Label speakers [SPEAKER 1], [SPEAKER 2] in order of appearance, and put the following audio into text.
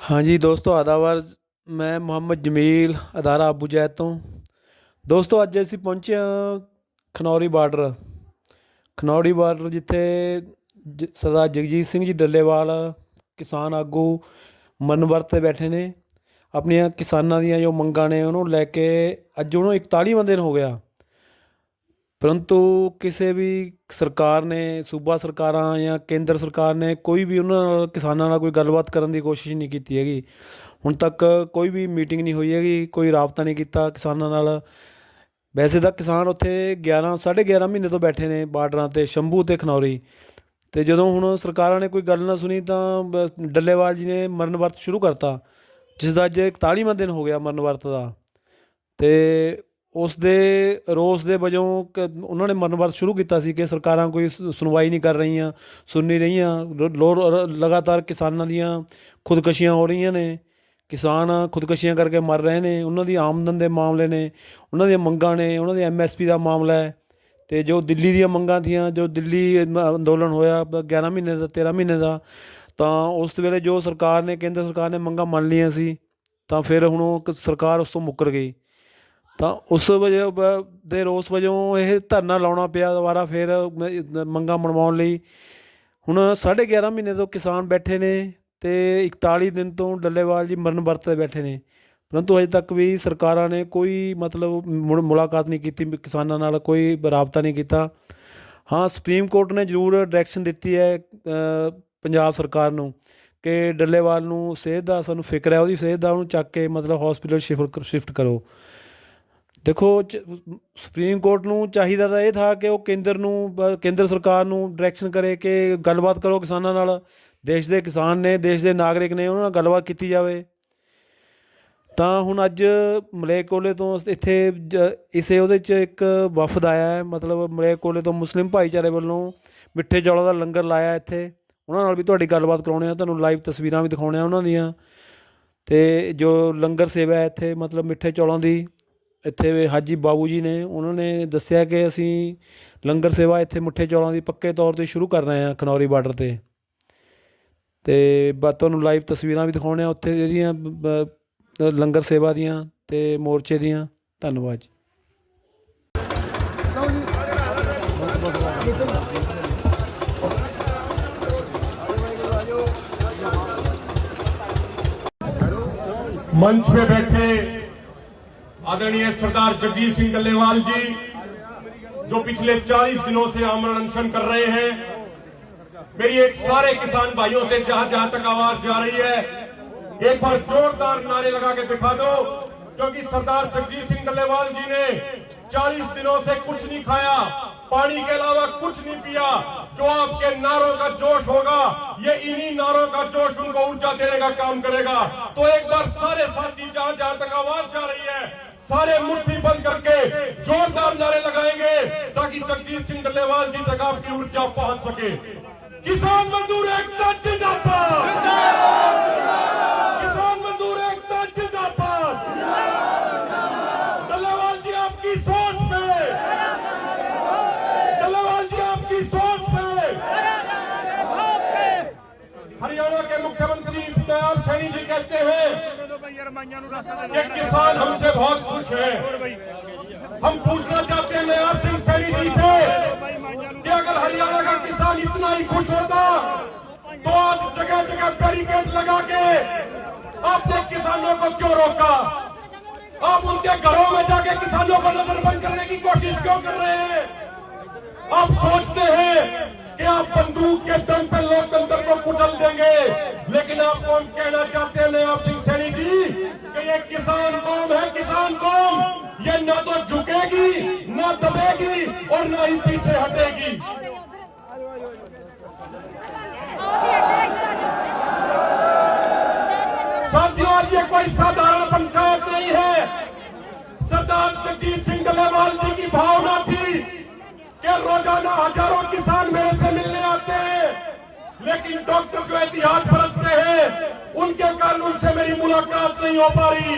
[SPEAKER 1] ਹਾਂਜੀ ਦੋਸਤੋ ਆਦਾਵਰ ਮੈਂ ਮੁਹੰਮਦ ਜਮੀਲ, ਅਦਾਰਾ ਅਬੂ ਜੈਦ ਤੋਂ। ਦੋਸਤੋ, ਅੱਜ ਅਸੀਂ ਪਹੁੰਚੇ ਹਾਂ ਖਨੌਰੀ ਬਾਰਡਰ। ਖਨੌਰੀ ਬਾਰਡਰ ਜਿੱਥੇ ਜ- ਸਰਦਾਰ ਜਗਜੀਤ ਸਿੰਘ ਜੀ ਡੱਲੇਵਾਲ, ਕਿਸਾਨ ਆਗੂ ਮਨਵਰਤ ਤੇ ਬੈਠੇ ਨੇ। ਆਪਣੀਆਂ ਕਿਸਾਨਾਂ ਦੀਆਂ ਜੋ ਮੰਗਾਂ ਨੇ, ਉਹਨੂੰ ਲੈ ਕੇ ਅੱਜ ਉਹਨੂੰ 41ਵਾਂ ਦਿਨ ਹੋ ਗਿਆ। ਪਰੰਤੂ ਕਿਸੇ ਵੀ ਸਰਕਾਰ ਨੇ, ਸੂਬਾ ਸਰਕਾਰਾਂ ਜਾਂ ਕੇਂਦਰ ਸਰਕਾਰ ਨੇ ਕੋਈ ਵੀ ਉਹਨਾਂ ਨਾਲ, ਕਿਸਾਨਾਂ ਨਾਲ ਕੋਈ ਗੱਲਬਾਤ ਕਰਨ ਦੀ ਕੋਸ਼ਿਸ਼ ਨਹੀਂ ਕੀਤੀ ਹੈਗੀ। ਹੁਣ ਤੱਕ ਕੋਈ ਵੀ ਮੀਟਿੰਗ ਨਹੀਂ ਹੋਈ ਹੈਗੀ, ਕੋਈ ਰਾਬਤਾ ਨਹੀਂ ਕੀਤਾ ਕਿਸਾਨਾਂ ਨਾਲ। ਵੈਸੇ ਤਾਂ ਕਿਸਾਨ ਉੱਥੇ 11 11.5 ਮਹੀਨੇ ਤੋਂ ਬੈਠੇ ਨੇ ਬਾਰਡਰਾਂ ਤੇ, ਸ਼ੰਭੂ ਤੇ ਖਨੌਰੀ। ਤੇ ਜਦੋਂ ਹੁਣ ਸਰਕਾਰਾਂ ਨੇ ਕੋਈ ਗੱਲ ਨਾ ਸੁਣੀ ਤਾਂ ਬ- ਡੱਲੇਵਾਲ ਜੀ ਨੇ ਮਰਨ ਵਰਤ ਸ਼ੁਰੂ ਕਰਤਾ ਜਿਸ ਦਾ ਅੱਜ 41ਵਾਂ ਦਿਨ ਹੋ ਗਿਆ ਮਰਨ ਵਰਤ ਦਾ। ਤੇ ਉਸ ਦੇ ਰੋਸ ਦੇ ਵਜੋਂ ਕ- ਉਹਨਾਂ ਨੇ ਮਰਨ ਵਰਤ ਸ਼ੁਰੂ ਕੀਤਾ ਸੀ ਕਿ ਸਰਕਾਰਾਂ ਕੋਈ ਸੁ- ਸੁਣਵਾਈ ਨਹੀਂ ਕਰ ਰਹੀਆਂ, ਸੁਣ ਨਹੀਂ ਰਹੀਆਂ ਰ- ਲਗਾਤਾਰ ਕਿਸਾਨਾਂ ਦੀਆਂ ਖੁਦਕਸ਼ੀਆਂ ਹੋ ਰਹੀਆਂ ਨੇ, ਕਿਸਾਨ ਖੁਦਕਸ਼ੀਆਂ ਕਰਕੇ ਮਰ ਰਹੇ ਨੇ, ਉਹਨਾਂ ਦੀ ਆਮਦਨ ਦੇ ਮਾਮਲੇ ਨੇ, ਉਹਨਾਂ ਦੀਆਂ ਮੰਗਾਂ ਨੇ, ਉਹਨਾਂ ਦੀ ਐਮਐਸਪੀ ਦਾ ਮਾਮਲਾ ਹੈ ਤੇ ਜੋ ਦਿੱਲੀ ਦੀਆਂ ਮੰਗਾਂ ਥੀਆਂ, ਜੋ ਦਿੱਲੀ ਅੰਦੋਲਨ ਹੋਇਆ ਬ- 11 ਮਹੀਨੇ ਦਾ 13 ਮਹੀਨੇ ਦਾ, ਤਾਂ ਉਸ ਵੇਲੇ ਜੋ ਸਰਕਾਰ ਨੇ, ਕੇਂਦਰ ਸਰਕਾਰ ਨੇ ਮੰਗਾਂ ਮੰਨ ਲਈਆਂ ਸੀ, ਤਾਂ ਫਿਰ ਹੁਣ ਉਹ ਕ- ਸਰਕਾਰ ਉਸ ਤੋਂ ਮੁੱਕਰ ਗਈ। ਤਾਂ ਉਸ ਵਜੋਂ ਬ- ਦੇ ਰੋਸ ਵਜੋਂ ਇਹ ਧਰਨਾ ਲਾਉਣਾ ਪਿਆ ਦੁਬਾਰਾ ਫਿਰ ਮੰਗਾਂ ਮਨਵਾਉਣ ਲਈ। ਹੁਣ 11.5 ਮਹੀਨੇ ਤੋਂ ਕਿਸਾਨ ਬੈਠੇ ਨੇ ਤੇ 41 ਦਿਨ ਤੋਂ ਡੱਲੇਵਾਲ ਜੀ ਮਰਨ ਵਰਤ ਤੇ ਬੈਠੇ ਨੇ। ਪਰੰਤੂ ਅਜੇ ਤੱਕ ਵੀ ਸਰਕਾਰਾਂ ਨੇ ਕੋਈ ਮਤਲਬ ਮੁੜ- ਮੁਲਾਕਾਤ ਨਹੀਂ ਕੀਤੀ ਕਿਸਾਨਾਂ ਨਾਲ ਕੋਈ ਰਾਬਤਾ ਨਹੀਂ ਕੀਤਾ। ਹਾਂ, ਸੁਪਰੀਮ ਕੋਰਟ ਨੇ ਜ਼ਰੂਰ ਡਾਇਰੈਕਸ਼ਨ ਦਿੱਤੀ ਹੈ ਪੰਜਾਬ ਸਰਕਾਰ ਨੂੰ ਕਿ ਡੱਲੇਵਾਲ ਨੂੰ ਸਿਹਤ ਦਾ ਸਾਨੂੰ ਫਿਕਰ ਹੈ, ਉਹਦੀ ਸਿਹਤ ਦਾ ਉਹਨੂੰ ਚੱਕ ਕੇ ਮਤਲਬ ਹਸਪੀਟਲ ਸ਼ਿਫਟ ਸ਼ਿਫਟ ਕਰੋ। ਦੇਖੋ ਸੁਪਰੀਮ ਕੋਰਟ ਨੂੰ ਚਾਹੀਦਾ ਤਾਂ ਇਹ ਥਾ ਕਿ ਉਹ ਕੇਂਦਰ ਨੂੰ ਕੇਂਦਰ ਸਰਕਾਰ ਨੂੰ ਡਾਇਰੈਕਸ਼ਨ ਕਰੇ ਕਿ ਗੱਲਬਾਤ ਕਰੋ ਕਿਸਾਨਾਂ ਨਾਲ। ਦੇਸ਼ ਦੇ ਕਿਸਾਨ ਨੇ, ਦੇਸ਼ ਦੇ ਨਾਗਰਿਕ ਨੇ ਉਹਨਾਂ ਨਾਲ ਗੱਲਬਾਤ ਕੀਤੀ ਜਾਵੇ। ਤਾਂ ਹੁਣ ਅੱਜ ਮਲੇਕੋਲੇ ਤੋਂ ਇੱਥੇ ਇਸੇ ਉਹਦੇ 'ਚ ਇੱਕ ਵਫਦ ਆਇਆ ਹੈ, ਮਤਲਬ ਮਲੇਕੋਲੇ ਤੋਂ ਮੁਸਲਿਮ ਭਾਈਚਾਰੇ ਵੱਲੋਂ ਮਿੱਠੇ ਚੌਲਾਂ ਦਾ ਲੰਗਰ ਲਾਇਆ ਇੱਥੇ। ਉਹਨਾਂ ਨਾਲ ਵੀ ਤੁਹਾਡੀ ਗੱਲਬਾਤ ਕਰਾਉਣੇ ਆ, ਤੁਹਾਨੂੰ ਲਾਈਵ ਤਸਵੀਰਾਂ ਵੀ ਦਿਖਾਉਣੇ ਆ ਉਹਨਾਂ ਦੀਆਂ। ਤੇ ਜੋ ਲੰਗਰ ਸੇਵਾ ਹੈ ਇੱਥੇ, ਮਤਲਬ ਮਿੱਠੇ ਚੌਲਾਂ ਦੀ ਇੱਥੇ ਹਾਜੀ ਬਾਬੂ ਜੀ ਨੇ ਉਹਨਾਂ ਨੇ ਦੱਸਿਆ ਕਿ ਅਸੀਂ ਲੰਗਰ ਸੇਵਾ ਇੱਥੇ ਮਿੱਠੇ ਚੌਲਾਂ ਦੀ ਪੱਕੇ ਤੌਰ ਤੇ ਸ਼ੁਰੂ ਕਰ ਰਹੇ ਹਾਂ ਖਨੌਰੀ ਬਾਰਡਰ ਤੇ ਤੇ ਬਾ ਤੁਹਾਨੂੰ ਲਾਈਵ ਤਸਵੀਰਾਂ ਵੀ ਦਿਖਾਉਣੇ ਆ ਉੱਥੇ ਇਹਦੀਆਂ ਬ- ਬ- ਲੰਗਰ ਸੇਵਾ ਦੀਆਂ ਤੇ ਮੋਰਚੇ ਦੀਆਂ ਧੰਨਵਾਦ ਜੀ
[SPEAKER 2] मंच पे बैठे آدرنیہ سردار جگی سنگھ ڈلیوال جی جو پچھلے چالیس دنوں سے آمرن انشن کر رہے ہیں۔ میری ایک سارے کسان بھائیوں سے جہاں جہاں تک آواز جا رہی ہے، ایک بار زوردار نعرے لگا کے دکھا دو۔ کیونکہ سردار جگجیت سنگھ ڈلیوال جی نے چالیس دنوں سے کچھ نہیں کھایا، پانی کے علاوہ کچھ نہیں پیا۔ جو آپ کے ناروں کا جوش ہوگا، یہ انہی ناروں کا جوش ان کو ارجا دینے کا کام کرے گا۔ تو ایک بار سارے ساتھی جہاں جہاں تک آواز جا رہی ہے सारे मुट्ठी बंद करके जोरदार नारे लगाएंगे ताकि जगजीत सिंह डल्लेवाल जी तक आपकी ऊर्जा पहुंच सके किसान मजदूर एकता जिंदाबाद किसान मजदूर एकता जिंदाबाद डल्लेवाल जी आपकी सोच पे डल्लेवाल जी आपकी सोच पे हरियाणा के मुख्यमंत्री नयाब सैनी जी कहते हैं کسان ہم سے بہت خوش ہے ہم پوچھنا چاہتے ہیں نیاب سنگھ سینی جی سے کہ اگر ہریانہ کا کسان اتنا ہی خوش ہوتا تو آج جگہ جگہ بیریکیڈ لگا کے آپ نے کسانوں کو کیوں روکا؟ آپ ان کے گھروں میں جا کے کسانوں کو نظر بند کرنے کی کوشش کیوں کر رہے ہیں؟ آپ سوچتے ہیں کہ آپ بندوق کے دم پہ لوگ کو کچل دیں گے۔ لیکن آپ کو ہم کہنا چاہتے ہیں نیاب سنگھ سینی جی کہ یہ کسان قوم ہے، کسان قوم، یہ نہ تو جھکے گی، نہ دبے گی اور نہ ہی پیچھے ہٹے گی۔ ساتھیوں یہ کوئی سادھارن پنچایت نہیں ہے۔ سردار جگدیپ سنگھ گلے والی جی کی بھاؤنا تھی کہ روزانہ ہزاروں کسان میرے سے लेकिन डॉक्टर जो इतिहास बरतते हैं उनके कारण उनसे मेरी मुलाकात नहीं हो पा रही